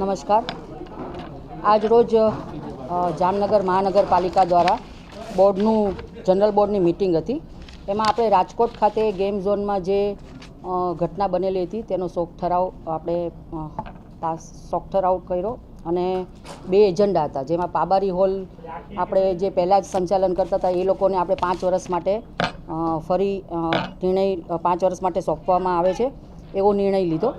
નમસ્કાર. આજ રોજ જામનગર મહાનગરપાલિકા દ્વારા બોર્ડનું, જનરલ બોર્ડની મિટિંગ હતી. એમાં આપણે રાજકોટ ખાતે ગેમ ઝોનમાં જે ઘટના બનેલી હતી, તેનો શોક ઠરાવ, આપણે પાસ શોક ઠરાવ કર્યો અને બે એજન્ડા હતા, જેમાં પાબારી હોલ આપણે જે પહેલાં જ સંચાલન કરતા હતા, એ લોકોને આપણે પાંચ વર્ષ માટે ફરી નિર્ણય પાંચ વર્ષ માટે સોંપવામાં આવે છે, એવો નિર્ણય લીધો.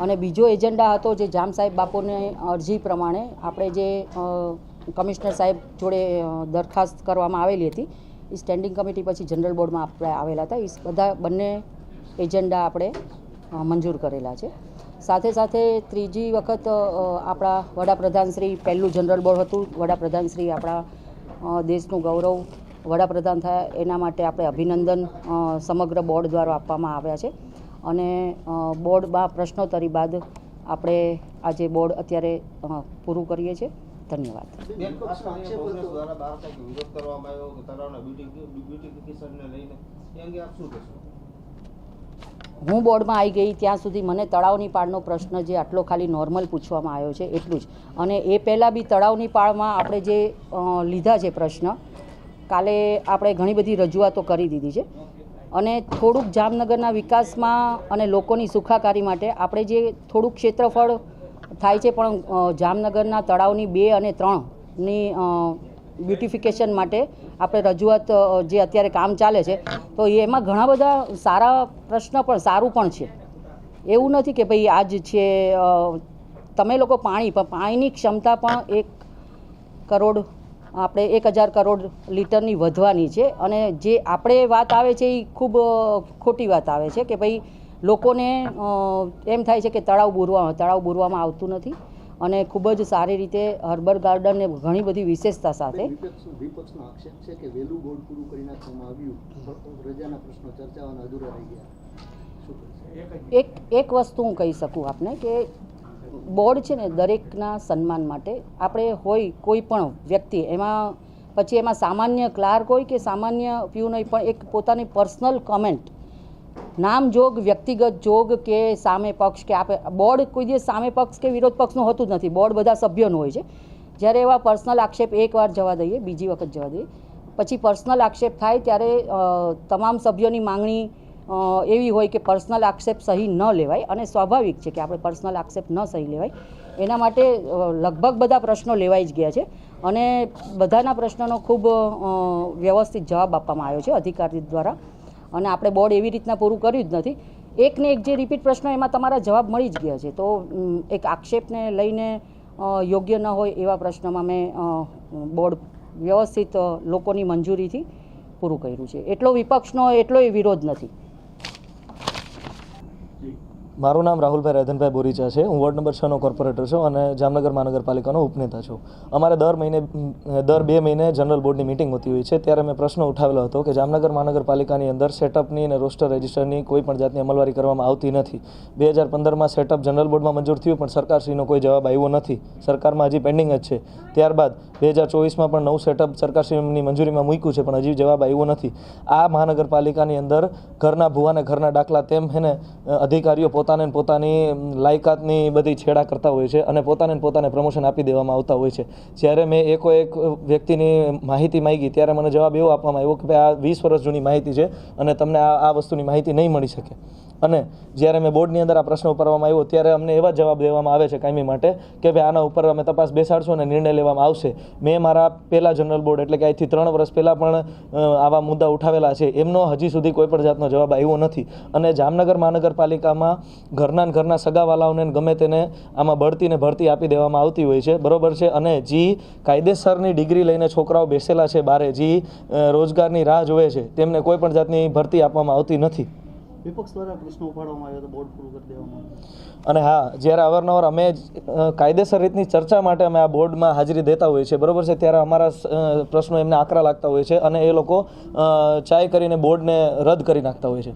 અને બીજો એજન્ડા હતો જે જામ સાહેબ બાપુને અરજી પ્રમાણે આપણે જે કમિશનર સાહેબ જોડે દરખાસ્ત કરવામાં આવેલી હતી, એ સ્ટેન્ડિંગ કમિટી પછી જનરલ બોર્ડમાં આપણે આવેલા હતા. એ બધા બંને એજન્ડા આપણે મંજૂર કરેલા છે. સાથે સાથે ત્રીજી વખત આપણા વડાપ્રધાન શ્રી, પહેલું જનરલ બોર્ડ હતું. વડાપ્રધાન શ્રી આપણા દેશનું ગૌરવ વડાપ્રધાન થયા. એના માટે આપણે અભિનંદન સમગ્ર બોર્ડ દ્વારા આપવામાં આવ્યા છે. અને બોર્ડમાં પ્રશ્નોત્તરી બાદ આપણે આજે બોર્ડ અત્યારે પૂરું કરીએ છીએ. ધન્યવાદ. હું બોર્ડમાં આવી ગઈ ત્યાં સુધી મને તળાવની પાળનો પ્રશ્ન જે આટલો ખાલી નોર્મલ પૂછવામાં આવ્યો છે એટલું જ. અને એ પહેલાં બી તળાવની પાળમાં આપણે જે લીધા છે પ્રશ્ન કાલે આપણે ઘણી બધી રજૂઆતો કરી દીધી છે. અને થોડુંક જામનગરના વિકાસમાં અને લોકોની સુખાકારી માટે આપણે જે થોડુંક ક્ષેત્રફળ થાય છે, પણ જામનગરના તળાવની બે અને ત્રણની બ્યુટિફિકેશન માટે આપણે રજૂઆત જે અત્યારે કામ ચાલે છે, તો એમાં ઘણા બધા સારા પ્રશ્ન પણ, સારું પણ છે. એવું નથી કે ભાઈ આજ છે તમે લોકો પાણી, પણ પાણીની ક્ષમતા પણ એક કરોડ આપણે એક હજાર કરોડ લીટરની વધવાની છે અને જે આપણે વાત આવે છે એ ખૂબ ખોટી વાત આવે છે કે ભાઈ લોકોને એમ થાય છે કે તળાવ બોરવા તળાવ બોરવામાં આવતું નથી અને ખૂબ જ સારી રીતે હર્બલ ગાર્ડનને ઘણી બધી વિશેષતા સાથે વિપક્ષનો આક્ષેપ છે કે વેલું બોર્ડ પૂરું કરી નાખવામાં આવ્યું રજાના પ્રશ્નો ચર્ચાવાના અધૂરા રહી ગયા. એક એક વસ્તુ હું કહી શકું આપને કે બોર્ડ છે ને દરેકના સન્માન માટે આપણે હોય કોઈ પણ વ્યક્તિ, એમાં પછી એમાં સામાન્ય ક્લાર્ક હોય કે સામાન્ય પ્યુન હોય પણ એક પોતાની પર્સનલ કમેન્ટ નામ જોગ, વ્યક્તિગત જોગ કે સામે પક્ષ કે આપે, બોર્ડ કોઈ દિવસ સામે પક્ષ કે વિરોધ પક્ષનું હોતું જ નથી. બોર્ડ બધા સભ્યોનું હોય છે. જ્યારે એવા પર્સનલ આક્ષેપ એકવાર જવા દઈએ, બીજી વખત જવા દઈએ, પછી પર્સનલ આક્ષેપ થાય ત્યારે તમામ સભ્યોની માંગણી એવી હોય કે પર્સનલ આક્ષેપ સહી ન લેવાય અને સ્વાભાવિક છે કે આપણે પર્સનલ આક્ષેપ ન સહી લેવાય. એના માટે લગભગ બધા પ્રશ્નો લેવાઈ જ ગયા છે. અને બધાના પ્રશ્નોનો ખૂબ વ્યવસ્થિત જવાબ આપવામાં આવ્યો છે અધિકારી દ્વારા. અને આપણે બોર્ડ એવી રીતના પૂરું કર્યું જ નથી. એકને એક જે રિપીટ પ્રશ્નો એમાં તમારા જવાબ મળી જ ગયા છે. તો એક આક્ષેપને લઈને યોગ્ય ન હોય એવા પ્રશ્નોમાં મેં બોર્ડ વ્યવસ્થિત લોકોની મંજૂરીથી પૂરું કર્યું છે. એટલો વિપક્ષનો એટલોય વિરોધ નથી. મારું નામ રાહુલભાઈ રધનભાઈ બોરીચા છે. હું વોર્ડ નંબર છનો કોર્પોરેટર છું અને જામનગર મહાનગરપાલિકાનો ઉપનેતા છું. અમારે દર મહિને, દર બે મહિને જનરલ બોર્ડની મિટિંગ હોતી હોય છે. ત્યારે મેં પ્રશ્ન ઉઠાવેલો હતો કે જામનગર મહાનગરપાલિકાની અંદર સેટઅપની અને રોસ્ટર રજિસ્ટરની કોઈ પણ જાતની અમલવારી કરવામાં આવતી નથી. બે હજાર પંદરમાં સેટઅપ જનરલ બોર્ડમાં મંજૂર થયું, પણ સરકારશ્રીનો કોઈ જવાબ આવ્યો નથી. સરકારમાં હજી પેન્ડિંગ જ છે. ત્યારબાદ બે હજાર ચોવીસમાં પણ નવું સેટઅપ સરકારશ્રીની મંજૂરીમાં મૂક્યું છે, પણ હજી જવાબ આવ્યો નથી. આ મહાનગરપાલિકાની અંદર ઘરના ભૂવા અને ઘરના દાખલા તેમ હેને અધિકારીઓ અધિકારીઓ પોતાને પોતાની લાયકાતની બધી છેડા કરતા હોય છે અને પોતાને પોતાને પ્રમોશન આપી દેવામાં આવતા હોય છે. જ્યારે મેં એકો એક વ્યક્તિની માહિતી માંગી ત્યારે મને જવાબ એવો આપવામાં આવ્યો કે, ભાઈ, આ વીસ વર્ષ જૂની માહિતી છે અને તમને આ આ વસ્તુની માહિતી નહીં મળી શકે. અને જ્યારે મેં બોર્ડની અંદર આ પ્રશ્ન ઉપરવામાં આવ્યો, ત્યારે અમને એવા જવાબ દેવામાં આવે છે કાયમી માટે કે ભાઈ આના ઉપર અમે તપાસ બેસાડશું અને નિર્ણય લેવામાં આવશે. મેં મારા પહેલા જનરલ બોર્ડ એટલે કે આજથી ત્રણ વર્ષ પહેલાં પણ આવા મુદ્દા ઉઠાવેલા છે. એમનો હજી સુધી કોઈ પણ જાતનો જવાબ આવ્યો નથી. અને જામનગર મહાનગરપાલિકામાં ઘરના ઘરના સગાવાલાઓને ગમે તેને આમાં બઢતીને ભરતી આપી દેવામાં આવતી હોય છે. બરોબર છે? અને જે કાયદેસરની ડિગ્રી લઈને છોકરાઓ બેસેલા છે બારે. જે રોજગારની રાહ જોવે છે. તેમને કોઈ પણ જાતની ભરતી આપવામાં આવતી નથી. વિપક્ષ દ્વારા પ્રશ્નો ઉપાડવામાં આવ્યો તો બોર્ડ પૂરું કરી દેવામાં અને હા, જ્યારે અવારનવાર અમે કાયદેસર રીતની ચર્ચા માટે અમે આ બોર્ડમાં હાજરી દેતા હોઈએ છીએ, બરોબર છે? ત્યારે અમારા પ્રશ્નો એમને આકરા લાગતા હોય છે અને એ લોકો ચાય કરીને બોર્ડને રદ કરી નાખતા હોય છે.